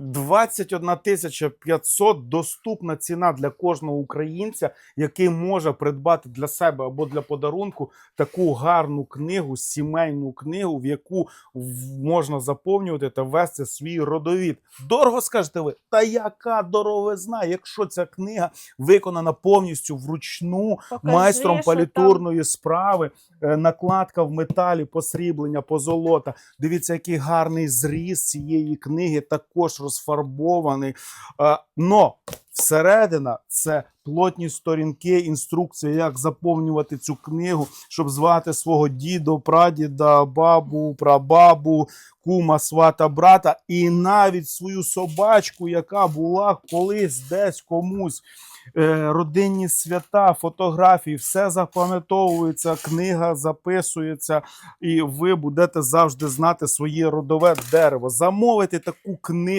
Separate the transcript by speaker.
Speaker 1: 21 тисяча 500 доступна ціна для кожного українця, який може придбати для себе або для подарунку таку гарну книгу, сімейну книгу, в яку можна заповнювати та вести свій родовід. Дорого скажете ви? Та яка дороговизна, якщо ця книга виконана повністю вручну
Speaker 2: Покажи,
Speaker 1: майстром палітурної справи, е, накладка в металі, посріблення, позолота. Дивіться, який гарний зріз цієї книги, також розфарбований. Е, Но всередина це плотні сторінки, інструкція, як заповнювати цю книгу, щоб звати свого діда, прадіда, бабу, прабабу, кума, свата, брата, і навіть свою собачку, яка була колись десь комусь. Е, родинні свята, фотографії, все запам'ятовується, книга записується, і ви будете завжди знати своє родове дерево. Замовити таку книгу.